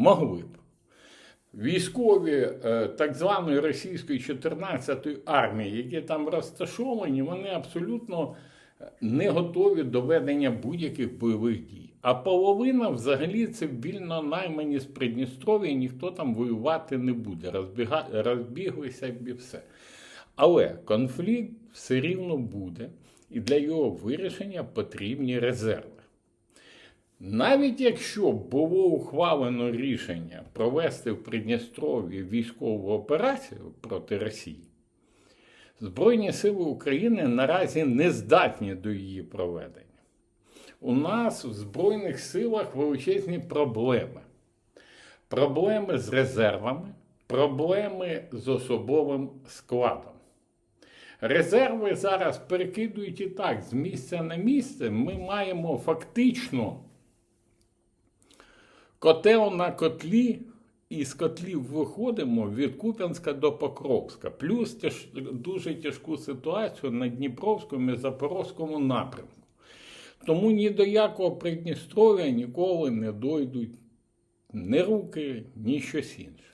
Могли б. Військові е, так званої російської 14-ї армії, які там розташовані, вони абсолютно е, не готові до ведення будь-яких бойових дій. А половина взагалі це вільно наймані з Придністров'я, ніхто там воювати не буде. Розбіглися і все. Але конфлікт все рівно буде, і для його вирішення потрібні резерви. Навіть якщо було ухвалено рішення провести в Придністров'ї військову операцію проти Росії, Збройні сили України наразі не здатні до її проведення. У нас в Збройних силах величезні проблеми. Проблеми з резервами, проблеми з особовим складом. Резерви зараз перекидують і так з місця на місце. Ми маємо фактично котел на котлі, і з котлів виходимо від Куп'янська до Покровська. Плюс тяж, дуже тяжку ситуацію на Дніпровському і Запорозькому напрямку. Тому ні до якого Придністров'я ніколи не дойдуть ні руки, ні щось інше.